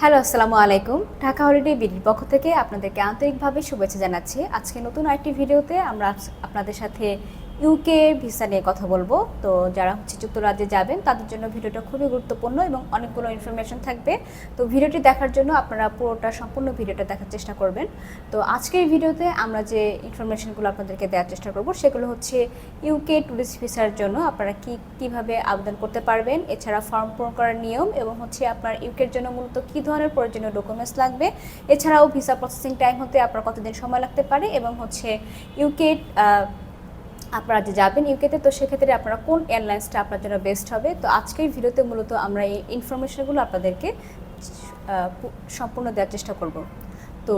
Hello, আসসালামু আলাইকুম। Dhaka holiday বিডির পক্ষ থেকে আপনাদেরকে আন্তরিকভাবে শুভেচ্ছা জানাচ্ছি। আজকে নতুন আরেকটি ভিডিওতে আমরা আপনাদের সাথে ইউকে ভিসা নিয়ে কথা বলব। তো যারা হচ্ছে যুক্তরাজ্যে যাবেন, তাদের জন্য ভিডিওটা খুবই গুরুত্বপূর্ণ এবং অনেকগুলো ইনফরমেশন থাকবে। তো ভিডিওটি দেখার জন্য আপনারা পুরোটা সম্পূর্ণ ভিডিওটা দেখার চেষ্টা করবেন। তো আজকের ভিডিওতে আমরা যে ইনফরমেশনগুলো আপনাদেরকে দেওয়ার চেষ্টা করব, সেগুলো হচ্ছে ইউকে ট্যুরিস্ট ভিসার জন্য আপনারা কি, কীভাবে আবেদন করতে পারবেন, এছাড়া ফর্ম পূরণ করার নিয়ম এবং হচ্ছে আপনার ইউকের জন্য মূলত কী ধরনের প্রয়োজনীয় ডকুমেন্টস লাগবে। এছাড়াও ভিসা প্রসেসিং টাইম হতে আপনার কতদিন সময় লাগতে পারে এবং হচ্ছে ইউকে আপনারা যে যাবেন ইউকেতে তো সেক্ষেত্রে আপনারা কোন এয়ারলাইন্সটা আপনার জন্য বেস্ট হবে? তো আজকের ভিডিওতে মূলত আমরা এই ইনফরমেশনগুলো আপনাদেরকে সম্পূর্ণ দেওয়ার চেষ্টা করব। তো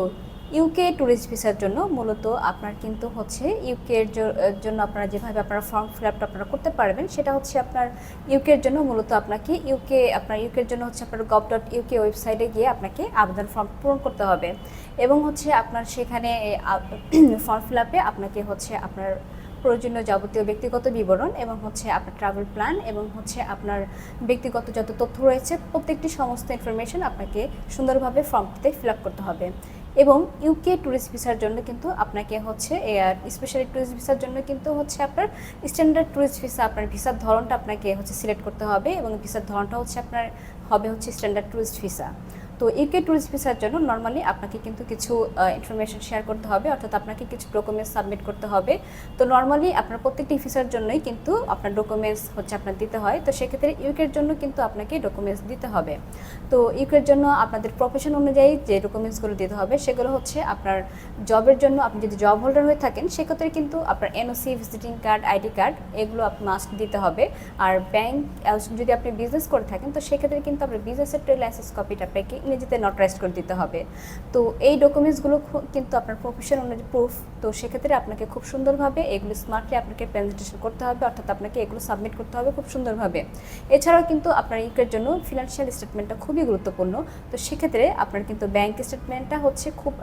ইউকে ট্যুরিস্ট ভিসার জন্য মূলত আপনার কিন্তু হচ্ছে ইউকের জন্য আপনারা যেভাবে আপনারা ফর্ম ফিল আপটা আপনারা করতে পারবেন, সেটা হচ্ছে আপনার ইউকের জন্য মূলত আপনাকে ইউকে আপনার ইউকের জন্য হচ্ছে আপনার গভ ডট ইউকে ওয়েবসাইটে গিয়ে আপনাকে আবেদন ফর্ম পূরণ করতে হবে। এবং হচ্ছে আপনার সেখানে ফর্ম ফিল আপে আপনাকে হচ্ছে আপনার প্রয়োজনীয় যাবতীয় ব্যক্তিগত বিবরণ এবং হচ্ছে আপনার ট্রাভেল প্ল্যান এবং হচ্ছে আপনার ব্যক্তিগত যত তথ্য রয়েছে, প্রত্যেকটি সমস্ত ইনফরমেশন আপনাকে সুন্দরভাবে ফর্মটিতে ফিল আপ করতে হবে। এবং ইউকে ট্যুরিস্ট ভিসার জন্য কিন্তু আপনাকে হচ্ছে স্পেশালি ট্যুরিস্ট ভিসার জন্য কিন্তু হচ্ছে আপনার স্ট্যান্ডার্ড ট্যুরিস্ট ভিসা আপনার ভিসার ধরনটা আপনাকে হচ্ছে সিলেক্ট করতে হবে এবং ভিসার ধরনটা হচ্ছে আপনার, হবে হচ্ছে স্ট্যান্ডার্ড ট্যুরিস্ট ভিসা তো ইউকে ট্যুরিস্ট ভিসার জন্য নর্মালি আপনাকে কিন্তু কিছু ইনফরমেশন শেয়ার করতে হবে, অর্থাৎ আপনাকে কিছু ডকুমেন্টস সাবমিট করতে হবে। তো নর্মালি আপনার প্রত্যেকটি ভিসার জন্যই কিন্তু আপনার ডকুমেন্টস হচ্ছে আপনার দিতে হয়। তো সেক্ষেত্রে ইউকের জন্য কিন্তু আপনাকে ডকুমেন্টস দিতে হবে। তো ইউকের জন্য আপনাদের প্রফেশন অনুযায়ী যে ডকুমেন্টসগুলো দিতে হবে, সেগুলো হচ্ছে আপনার জবের জন্য আপনি যদি জব হোল্ডার হয়ে থাকেন, সেক্ষেত্রে কিন্তু আপনার NOC visiting card ID card এগুলো মাস্ট দিতে হবে। আর ব্যাংক যদি আপনি বিজনেস করে থাকেন, তো সেক্ষেত্রে কিন্তু আপনার বিজনেসের ট্রেড লাইসেন্স কপিটা আপনাকে ইংরেজিতে রেস্ট করে দিতে হবে। তো এই ডকুমেন্টসগুলো কিন্তু আপনার প্রফেশন অনুযায়ী প্রুফ তো সেক্ষেত্রে আপনাকে খুব সুন্দরভাবে এগুলো স্মার্টলি আপনাকে প্রেজেন্টেশন করতে হবে, অর্থাৎ আপনাকে এগুলো সাবমিট করতে হবে খুব সুন্দরভাবে। এছাড়াও কিন্তু আপনার ইকের জন্য ফিনান্সিয়াল স্টেটমেন্টটা খুবই গুরুত্বপূর্ণ। তো সেক্ষেত্রে আপনার কিন্তু ব্যাংক স্টেটমেন্টটা হচ্ছে খুব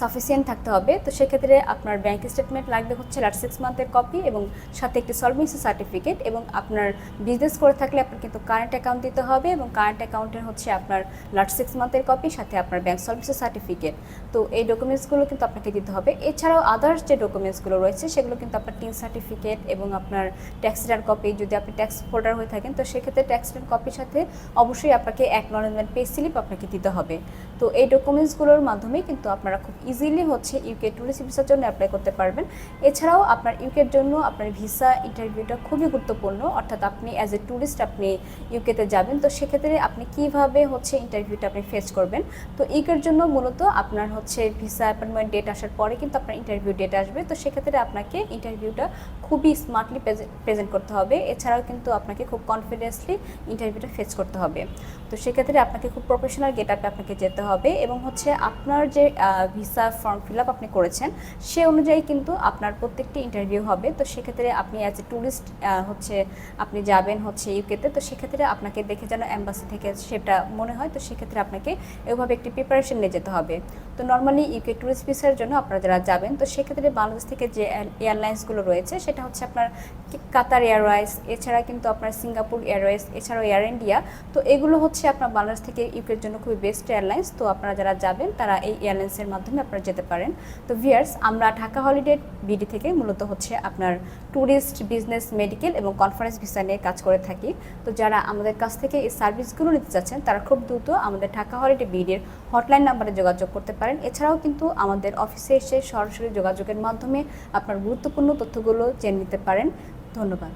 সাফিসিয়েন্ট থাকতে হবে। তো সেক্ষেত্রে আপনার ব্যাংক স্টেটমেন্ট লাগবে হচ্ছে লাস্ট সিক্স মান্থের কপি এবং সাথে একটি সলভেন্সি সার্টিফিকেট এবং আপনার বিজনেস করে থাকলে আপনার কিন্তু কারেন্ট অ্যাকাউন্ট দিতে হবে এবং কারেন্ট অ্যাকাউন্টের হচ্ছে আপনার লাস্ট সিক্স মান্থের কপি সাথে আপনার ব্যাংক সলভেন্সি সার্টিফিকেট তো এই ডকুমেন্টসগুলো কিন্তু আপনাকে দিতে হবে। এছাড়াও আদার্স যে ডকুমেন্টসগুলো রয়েছে, সেগুলো কিন্তু আপনার টিন সার্টিফিকেট এবং আপনার ট্যাক্স রিটার্ন কপি যদি আপনি ট্যাক্স হোল্ডার হয়ে থাকেন, তো সেক্ষেত্রে ট্যাক্স রিটার্ন কপির সাথে অবশ্যই আপনাকে অ্যাকনলেজমেন্ট পে স্লিপ আপনাকে দিতে হবে। তো এই ডকুমেন্টসগুলোর মাধ্যমে কিন্তু আপনারা খুব ইজিলি হচ্ছে ইউকে ট্যুরিস্ট ভিসার জন্য অ্যাপ্লাই করতে পারবেন। এছাড়াও আপনার ইউকের জন্য আপনার ভিসা ইন্টারভিউটা খুবই গুরুত্বপূর্ণ। অর্থাৎ আপনি অ্যাজ এ ট্যুরিস্ট আপনি ইউকেতে যাবেন। তো সেক্ষেত্রে আপনি কীভাবে হচ্ছে ইন্টারভিউটা আপনি ফেস করবেন? তো ইউকের জন্য মূলত আপনার হচ্ছে ভিসা অ্যাপয়েন্টমেন্ট ডেট আসার পরে কিন্তু আপনার ইন্টারভিউ ডেট আসবে। তো সেক্ষেত্রে আপনাকে ইন্টারভিউটা খুবই স্মার্টলি প্রেজেন্ট করতে হবে। এছাড়াও কিন্তু আপনাকে খুব কনফিডেন্সলি ইন্টারভিউটা ফেস করতে হবে। তো সেক্ষেত্রে আপনাকে খুব প্রফেশনাল গেট আপে আপনাকে যেতে হবে এবং হচ্ছে আপনার যে ভিসা ফর্ম ফিল আপ আপনি করেছেন, সে অনুযায়ী কিন্তু আপনার প্রত্যেকটি ইন্টারভিউ হবে। তো সেক্ষেত্রে আপনি অ্যাজ এ ট্যুরিস্ট হচ্ছে আপনি যাবেন হচ্ছে ইউকেতে তো। সেক্ষেত্রে আপনাকে দেখে যেন অ্যাম্বাসি থেকে সেটা মনে হয়। তো সেক্ষেত্রে আপনাকে এভাবে একটি প্রিপারেশন নিয়ে যেতে হবে। তো নর্মালি ইউকে ট্যুরিস্ট ভিসার জন্য আপনারা যারা যাবেন, তো সেক্ষেত্রে বাংলাদেশ থেকে যে এয়ারলাইন্সগুলো রয়েছে, সেটা হচ্ছে আপনার কাতার এয়ারওয়াইজ এছাড়া কিন্তু আপনার সিঙ্গাপুর এয়ারওয়েজ এছাড়াও এয়ার ইন্ডিয়া তো এগুলো হচ্ছে আপনার বাংলাদেশ থেকে ইউকের জন্য খুবই বেস্ট এয়ারলাইন্স তো আপনারা যারা যাবেন, তারা এই এয়ারলাইন্সের মাধ্যমে আপনারা যেতে পারেন। তো ভিয়ার্স, আমরা ঢাকা হলিডে বিডি থেকে মূলত হচ্ছে আপনার ট্যুরিস্ট বিজনেস, মেডিকেল এবং কনফারেন্স ভিসা নিয়ে কাজ করে থাকি। তো যারা আমাদের কাছ থেকে এই সার্ভিসগুলো নিতে চাচ্ছেন, তারা খুব দ্রুত আমাদের ঢাকা হলিডে বিডির হটলাইন নাম্বারে যোগাযোগ করতে পারেন। এছাড়াও কিন্তু আমাদের অফিসে এসে সরাসরি যোগাযোগের মাধ্যমে আপনার গুরুত্বপূর্ণ তথ্যগুলো জেনে নিতে পারেন। ধন্যবাদ।